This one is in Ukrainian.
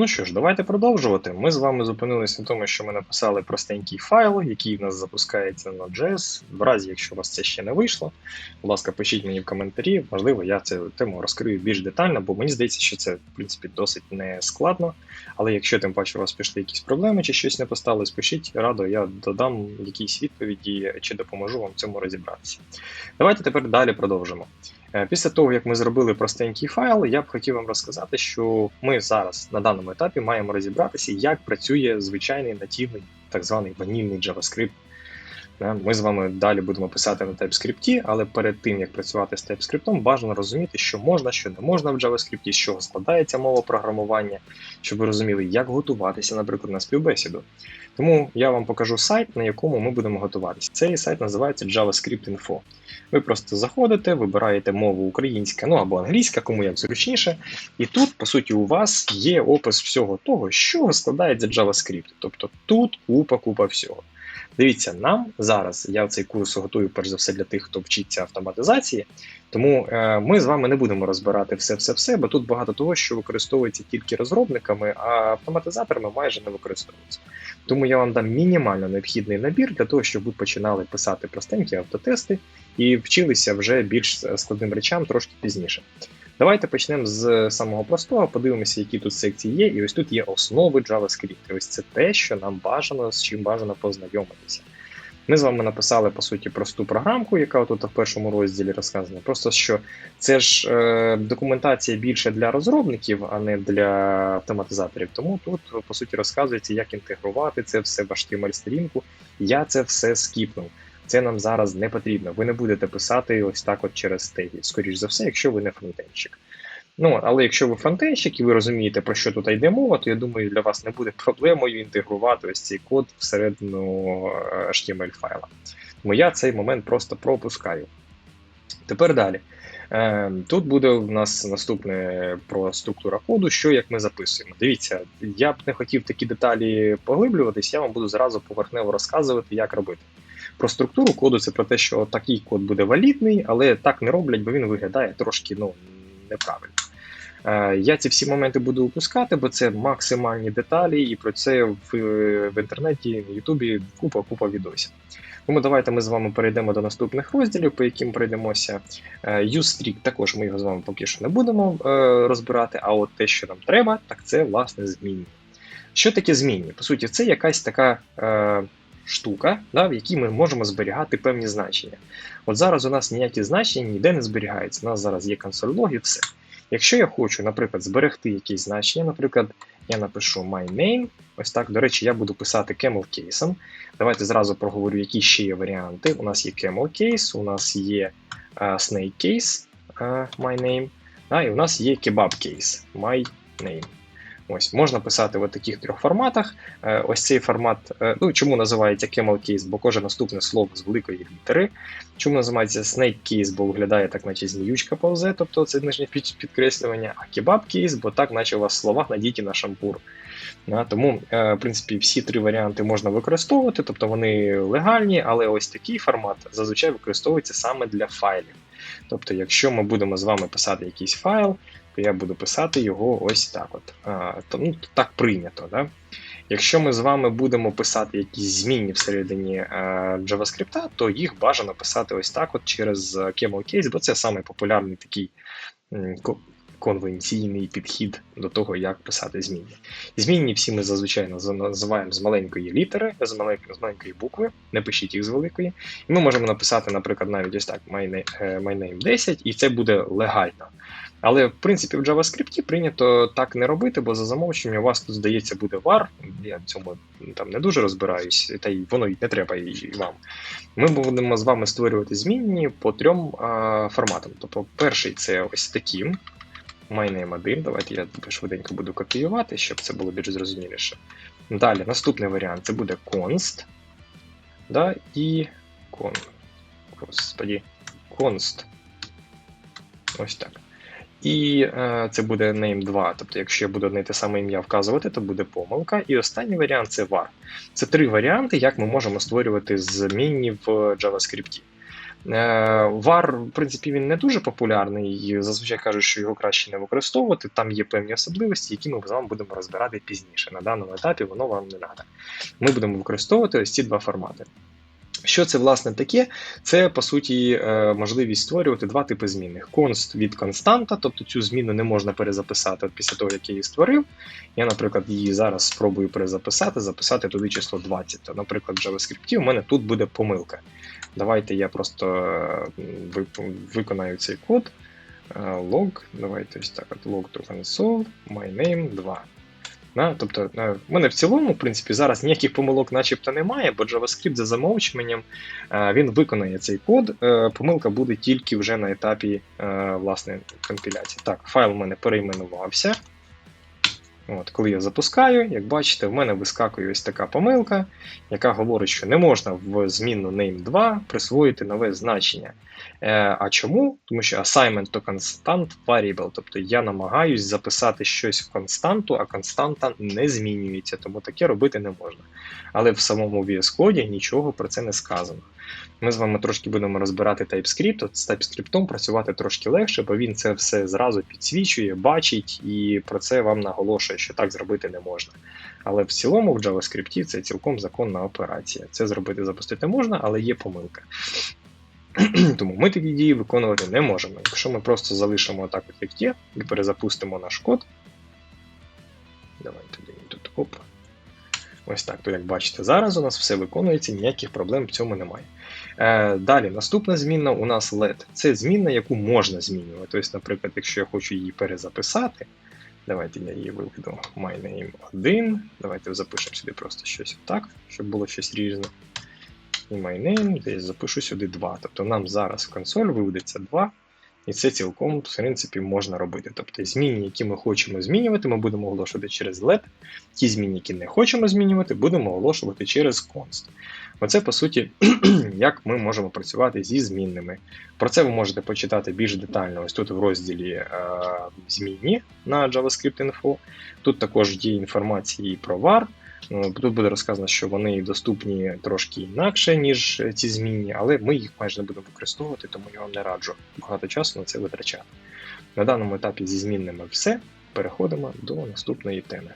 Ну що ж, давайте продовжувати. Ми з вами зупинилися на тому, що ми написали простенький файл, який в нас запускається на JS. В разі, якщо у вас це ще не вийшло, будь ласка, пишіть мені в коментарі. Можливо, я цю тему розкрию більш детально, бо мені здається, що це в принципі досить не складно. Але якщо тим паче у вас пішли якісь проблеми чи щось не поставилось, пишіть радо, я додам якісь відповіді чи допоможу вам в цьому розібратися. Давайте тепер далі продовжимо. Е, Після того, як ми зробили простенький файл, я б хотів вам розказати, що ми зараз на даному етапі маємо розібратися, як працює звичайний нативний так званий ванільний JavaScript. Ми з вами далі будемо писати на TypeScript, але перед тим як працювати з TypeScript, бажано розуміти, що можна, що не можна в JavaScript, з чого складається мова програмування, щоб ви розуміли, як готуватися, наприклад, на співбесіду. Тому я вам покажу сайт, на якому ми будемо готуватися. Цей сайт називається JavaScript Info. Ви просто заходите, вибираєте мову українська, ну або англійська, кому як зручніше. І тут, по суті, у вас є опис всього того, чого складається JavaScript. Тобто тут купа, купа всього. Дивіться, нам зараз я цей курс готую перш за все для тих, хто вчиться автоматизації. Тому е, ми з вами не будемо розбирати все-все-все, бо тут багато того, що використовується тільки розробниками, а автоматизаторами майже не використовується. Тому я вам дам мінімально необхідний набір для того, щоб ви починали писати простенькі автотести і вчилися вже більш складним речам трошки пізніше. Давайте почнемо з самого простого, подивимося, які тут секції є. І ось тут є основи JavaScript. І Ось це те, що нам бажано, з чим бажано познайомитися. Ми з вами написали, по суті, просту програмку, яка тут в першому розділі розказана. Просто що це ж е, документація більше для розробників, а не для автоматизаторів. Тому тут, по суті, розказується, як інтегрувати це все в HTML-сторінку. Я це все скіпнув. Це нам зараз не потрібно. Ви не будете писати ось так от через теги, скоріш за все, якщо ви не фронтенщик. Ну, але якщо ви фронтенщик і ви розумієте, про що тут йде мова, то я думаю, для вас не буде проблемою інтегрувати ось цей код всередину е, HTML файла. Тому я цей момент просто пропускаю. Тепер далі. Е, Тут буде в нас наступне про структура коду, що як ми записуємо. Дивіться, я б не хотів такі деталі поглиблюватись, я вам буду зразу поверхнево розказувати, як робити. Про структуру коду це про те, що такий код буде валідний, але так не роблять, бо він виглядає трошки ну, неправильно. Е, Я ці всі моменти буду опускати, бо це максимальні деталі, і про це в, в інтернеті, в Ютубі купа-купа відосів. Тому давайте ми з вами перейдемо до наступних розділів, по яким пройдемося. Е, також ми його з вами поки що не будемо е, розбирати, а от те, що нам треба, так це власне змінні. Що таке змінні? По суті, це якась така. Е, штука, да, в якій ми можемо зберігати певні значення. От зараз у нас ніякі значення ніде не зберігаються. У нас зараз є консоль-лог і все. Якщо я хочу, наприклад, зберегти якісь значення, наприклад, я напишу my name, ось так, до речі, я буду писати camel case. Давайте зразу проговорю, які ще є варіанти. У нас є camel case, у нас є uh, snake case, uh, my name, да, і у нас є kebab case, my name. Ось можна писати в таких трьох форматах. Е, Ось цей формат, е, ну чому називається Camel Case, бо кожне наступне слово з великої літери. Чому називається Snake Case, бо виглядає так, наче зміючка повзе, тобто це нижнє підкреслювання, а Kebab Case, бо так, наче у вас слова надіті на шампур. Тому, е, в принципі, всі три варіанти можна використовувати, тобто вони легальні, але ось такий формат зазвичай використовується саме для файлів. Тобто, якщо ми будемо з вами писати якийсь файл, я буду писати його ось так. от. А, то, ну, Так прийнято. Да? Якщо ми з вами будемо писати якісь змінні всередині а, JavaScript, то їх бажано писати ось так от через Camel Case, бо це самий популярний такий конвенційний підхід до того, як писати змінні. Змінні всі ми зазвичай називаємо з маленької літери, з маленької, букви, не пишіть їх з великої. І ми можемо написати, наприклад, навіть ось так: my name, my name 10, і це буде легально. Але в принципі в JavaScript прийнято так не робити, бо за замовченням у вас тут здається буде var. Я в цьому там не дуже розбираюсь, та й воно й не треба і вам. Ми будемо з вами створювати змінні по трьом а, форматам. Тобто, перший це ось такі. MyName 1. Давайте я швиденько буду копіювати, щоб це було більш зрозуміліше. Далі, наступний варіант це буде const. Да, І con. Господі, const. Ось так. І е, це буде name 2. Тобто, якщо я буду одне те саме ім'я вказувати, то буде помилка. І останній варіант це var. Це три варіанти, як ми можемо створювати змінні в JavaScript. var, в принципі, він не дуже популярний, зазвичай кажуть, що його краще не використовувати. Там є певні особливості, які ми з вами будемо розбирати пізніше. На даному етапі воно вам не треба. Ми будемо використовувати ось ці два формати. Що це власне таке? Це по суті е, можливість створювати два типи змінних: конст від константа, тобто цю зміну не можна перезаписати після того, як я її створив. Я, наприклад, її зараз спробую перезаписати, записати туди число 20. То, наприклад, в JavaScript у мене тут буде помилка. Давайте я просто виконаю цей код. Е, log, давайте ось так: log to console, my name 2. Да? Тобто, е, в мене в цілому, в принципі, зараз ніяких помилок начебто немає, бо JavaScript за замовчуванням е, він виконає цей код. Е, помилка буде тільки вже на етапі власне, компіляції. Так, файл у мене перейменувався. От, Коли я запускаю, як бачите, в мене вискакує ось така помилка, яка говорить, що не можна в змінну name2 присвоїти нове значення. Е, А чому? Тому що assignment to constant variable, тобто я намагаюсь записати щось в константу, а константа не змінюється, тому таке робити не можна. Але в самому VS Code нічого про це не сказано. Ми з вами трошки будемо розбирати TypeScript, от з TypeScript працювати трошки легше, бо він це все зразу підсвічує, бачить і про це вам наголошує, що так зробити не можна. Але в цілому в JavaScript це цілком законна операція. Це зробити запустити можна, але є помилка. Тому ми такі дії виконувати не можемо. Якщо ми просто залишимо так, як є, і перезапустимо наш код. Давайте тут оп. Ось так, то як бачите, зараз у нас все виконується, ніяких проблем в цьому немає. Е, Далі, наступна змінна у нас LED. Це змінна, яку можна змінювати. Тобто, наприклад, якщо я хочу її перезаписати, давайте я її виведу myname 1. Давайте запишемо сюди просто щось так, щоб було щось різне. І myname, десь запишу сюди 2. Тобто нам зараз в консоль виведеться 2. І це цілком, в принципі, можна робити. Тобто зміни, які ми хочемо змінювати, ми будемо оголошувати через LED. Ті зміни, які не хочемо змінювати, будемо оголошувати через const. Оце, по суті, як ми можемо працювати зі змінними. Про це ви можете почитати більш детально ось тут в розділі е, змінні на JavaScript Info. Тут також є інформації про var. Ну, тут буде розказано, що вони доступні трошки інакше, ніж ці змінні, але ми їх майже не будемо використовувати, тому я вам не раджу багато часу на це витрачати. На даному етапі зі змінними все. Переходимо до наступної теми.